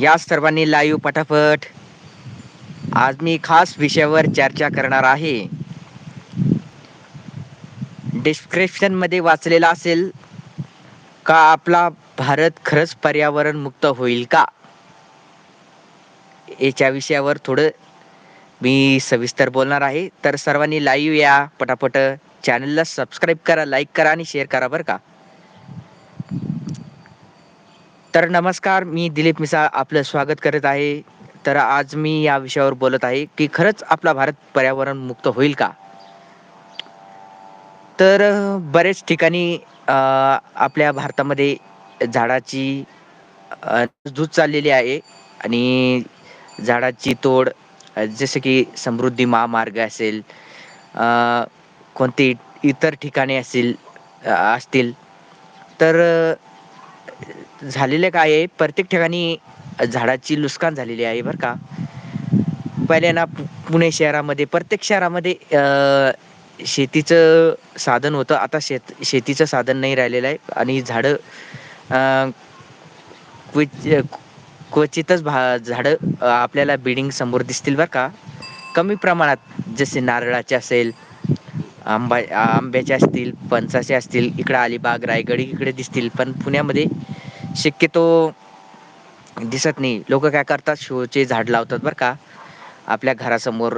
या सर्वांनी लाईव्ह पटापट. आज मी खास विषयावर चर्चा करणार आहे. डिस्क्रिप्शनमध्ये वाचलेला असेल का आपला भारत खरंच पर्यावरण मुक्त होईल का? याच्या विषयावर थोडं मी सविस्तर बोलणार आहे. तर सर्वांनी लाईव्ह या पटापट चॅनलला सबस्क्राईब करा लाईक करा आणि शेअर करा बरं का. तर नमस्कार मी दिलीप मिसाळ आपलं स्वागत करत आहे. तर आज मी या विषयावर बोलत आहे की खरंच आपला भारत पर्यावरण मुक्त होईल का? तर बरेच ठिकाणी आपल्या भारतामध्ये झाडाची झूज चाललेली आहे. आणि झाडाची तोड जसं की समृद्धी महामार्ग असेल कोणती इतर ठिकाणे असेल असतील. तर झालेलं काय आहे? प्रत्येक ठिकाणी झाडाची नुकसान झालेली आहे बरं का. पहिले ना पुणे शहरामध्ये प्रत्येक शहरामध्ये शेतीचं साधन होतं. आता शेत शेतीचं साधन नाही राहिलेलं आहे. आणि झाडं क्वचि क्वचितच भा झाडं आपल्याला बिल्डिंग समोर दिसतील बरं का. कमी प्रमाणात जसे नारळाचे असेल आंबा आंब्याचे असतील पंचाचे असतील इकडं अलिबाग रायगड इकडे दिसतील. पण पुण्यामध्ये शक्यतो दिसत नाही. लोक काय करतात? शोचे झाड लावतात बरं का. आपल्या घरासमोर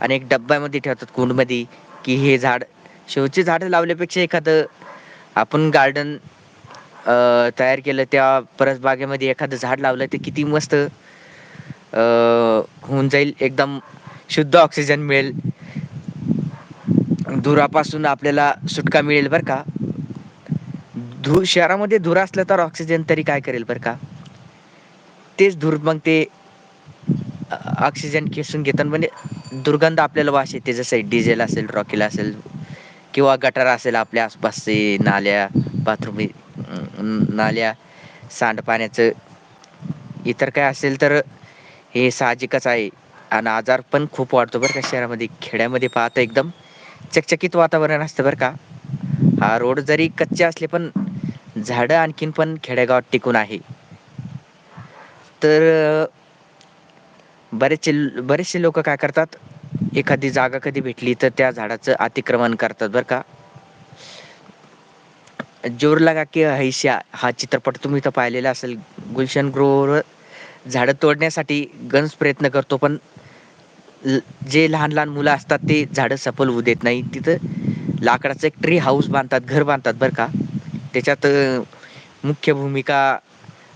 अनेक डब्यामध्ये ठेवतात कुंडमध्ये की हे झाड शोचे झाड लावल्यापेक्षा एखादं आपण गार्डन तयार केलं त्या परसबागेमध्ये एखादं झाड लावलं ते किती मस्त होऊन जाईल. एकदम शुद्ध ऑक्सिजन मिळेल. धुरापासून आपल्याला सुटका मिळेल बरं का. धूर शहरामध्ये धूर असलं तर ऑक्सिजन तरी काय करेल बरं का? तेच धूर मग ते ऑक्सिजन खेचून घेतात. म्हणजे दुर्गंध आपल्याला वास येते. जसं डिझेल असेल रॉकेल असेल किंवा गटार असेल आपल्या आसपासचे नाल्या बाथरूम नाल्या सांडपाण्याचं इतर काय असेल तर हे साहजिकच आहे. आणि आजार पण खूप वाढतो बरं का शहरामध्ये. खेड्यामध्ये पाहतं एकदम चकचकीत वातावरण असतं बरं का. हा रोड जरी कच्चे असले पण झाडं आणखीन पण खेडेगावात टिकून आहे. तर बरेचसे बरेचसे लोक काय करतात? एखादी जागा कधी भेटली तर त्या झाडाचं अतिक्रमण करतात बरं का. जोर लगा की हैश्या हा चित्रपट तुम्ही तर पाहिलेला असेल. गुलशन ग्रोवर झाडं तोडण्यासाठी गन्स प्रयत्न करतो पण जे लहान लहान मुलं असतात ते झाडं सफल होऊ देत नाही. तिथं लाकडाचं एक ट्री हाऊस बांधतात घर बांधतात बरं का. त्याच्यात मुख्य भूमिका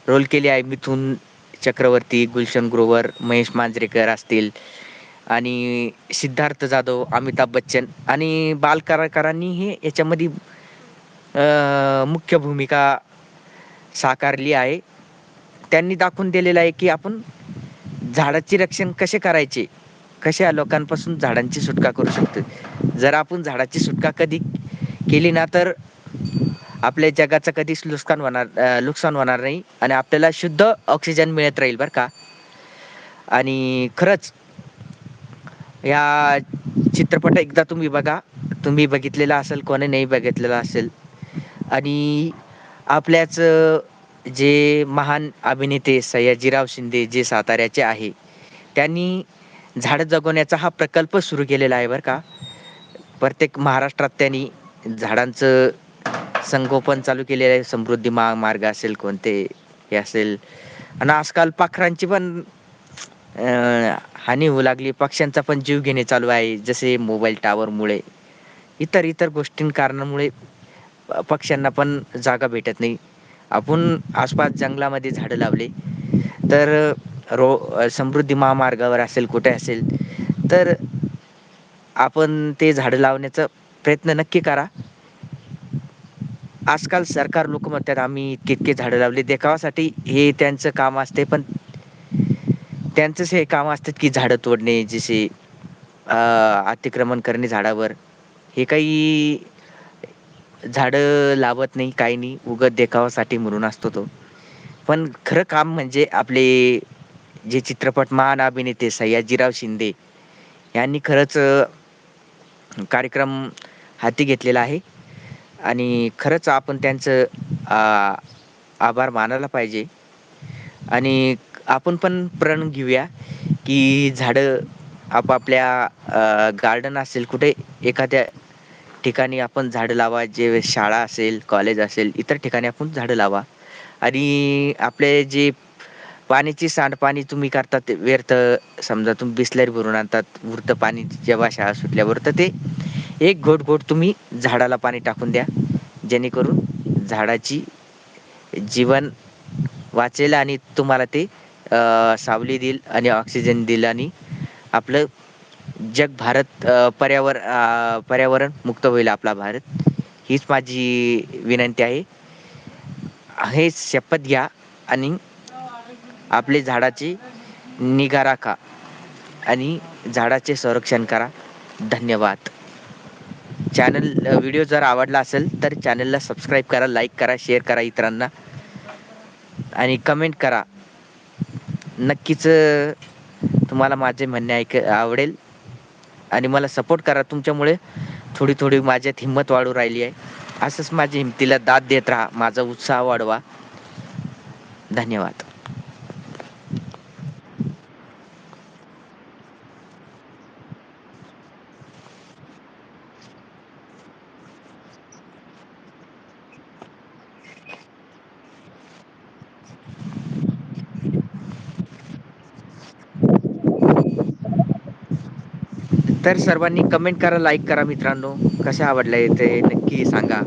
रोल केली आहे मिथून चक्रवर्ती गुलशन ग्रोवर महेश मांजरेकर असतील आणि सिद्धार्थ जाधव अमिताभ बच्चन आणि बाल कलाकारांनी हे याच्यामध्ये मुख्य भूमिका साकारली आहे. त्यांनी दाखवून दिलेलं आहे की आपण झाडाचे रक्षण कसे करायचे कशा लोकांपासून झाडांची सुटका करू शकतो जर आपण झाडाची सुटका कधी केली ना तर आपल्या जगाचं कधीच नुकसान होणार नुकसान होणार नाही आणि आपल्याला शुद्ध ऑक्सिजन मिळत राहील बरं का. आणि खरंच या चित्रपट एकदा तुम्ही बघा. तुम्ही बघितलेला असेल कोणी नाही बघितलेला असेल. आणि आपल्याच जे महान अभिनेते सयाजीराव शिंदे जे साताऱ्याचे आहे त्यांनी झाडं जगवण्याचा हा प्रकल्प सुरू केलेला आहे बरं का. प्रत्येक महाराष्ट्रात त्यांनी झाडांचं संगोपन चालू केलेलं आहे. समृद्धी महामार्ग असेल कोणते हे असेल. आणि आजकाल पाखरांची पण हानी होऊ लागली. पक्ष्यांचा पण जीव घेणे चालू आहे. जसे मोबाईल टावरमुळे. इतर इतर गोष्टीं कारणामुळे पक्ष्यांना पण जागा भेटत नाही. आपण आसपास जंगलामध्ये झाडं लावले. तर रो समृद्धी महामार्गावर असेल कुठे असेल. तर आपण ते झाडं लावण्याचा प्रयत्न नक्की करा. आजकाल सरकार लोक म्हणतात आम्ही तितके झाडं लावले. देखावासाठी हे त्यांचं काम असते पण त्यांचंच हे काम असतात की झाडं तोडणे जसे अतिक्रमण करणे झाडावर. हे काही झाडं लावत नाही काही नाही. उगत देखावासाठी म्हणून असतो तो. पण खरं काम म्हणजे आपले जे चित्रपट महान अभिनेते सयाजीराव शिंदे यांनी खरंच कार्यक्रम हाती घेतलेला आहे. आणि खरंच आपण त्यांचं आभार मानायला पाहिजे. आणि आपण पण प्रण घेऊया की झाडं आपापल्या गार्डन असेल कुठे एखाद्या ठिकाणी आपण झाडं लावा जे शाळा असेल कॉलेज असेल इतर ठिकाणी आपण झाडं लावा. आणि आपले जे पाण्याची सांडपाणी तुम्ही करतात व्यर्थ समजा तुम्ही बिसलरी भरून आणतात वृत्त पाणी जेव्हा शाळा सुटल्यावर तर ते एक घोट घोट तुम्ही झाडाला पाणी टाकून द्या. जेणेकरून झाडाची जीवन वाचेल आणि तुम्हाला ते सावली देईल आणि ऑक्सिजन देईल आणि आपलं जग भारत पर्यावर पर्यावरण मुक्त होईल आपला भारत. हीच माझी विनंती आहे. हे शपथ घ्या आणि आपले झाडाची निगा राखा आणि झाडाचे संरक्षण करा. धन्यवाद. चॅनल व्हिडिओ जर आवडला असेल तर चॅनलला सबस्क्राईब करा लाईक करा शेअर करा इतरांना. आणि कमेंट करा. नक्कीच तुम्हाला माझे म्हणणे ऐक आवडेल. आणि मला सपोर्ट करा तुमच्यामुळे. थोडी थोडी माझ्यात हिंमत वाढू राहिली आहे. असंच माझ्या हिमतीला दाद देत राहा. माझा उत्साह वाढवा. धन्यवाद. तर सर्वांनी कमेंट करा लाईक करा मित्रांनो. कसे आवडले ते नक्की सांगा.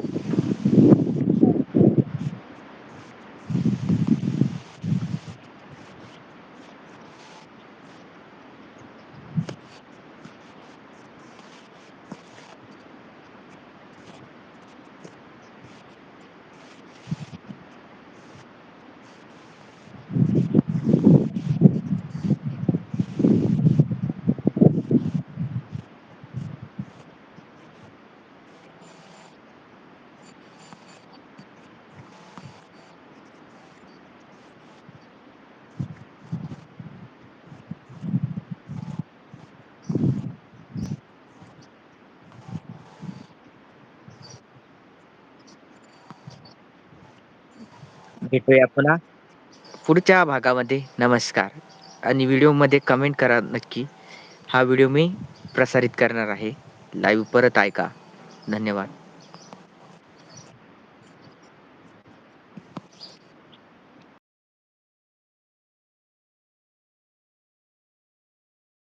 भेटूया पुन्हा. पुढच्या भागामध्ये. नमस्कार. आणि व्हिडिओमध्ये कमेंट करा नक्की. हा व्हिडिओ मी प्रसारित करणार आहे. लाईव्ह परत ऐका. धन्यवाद.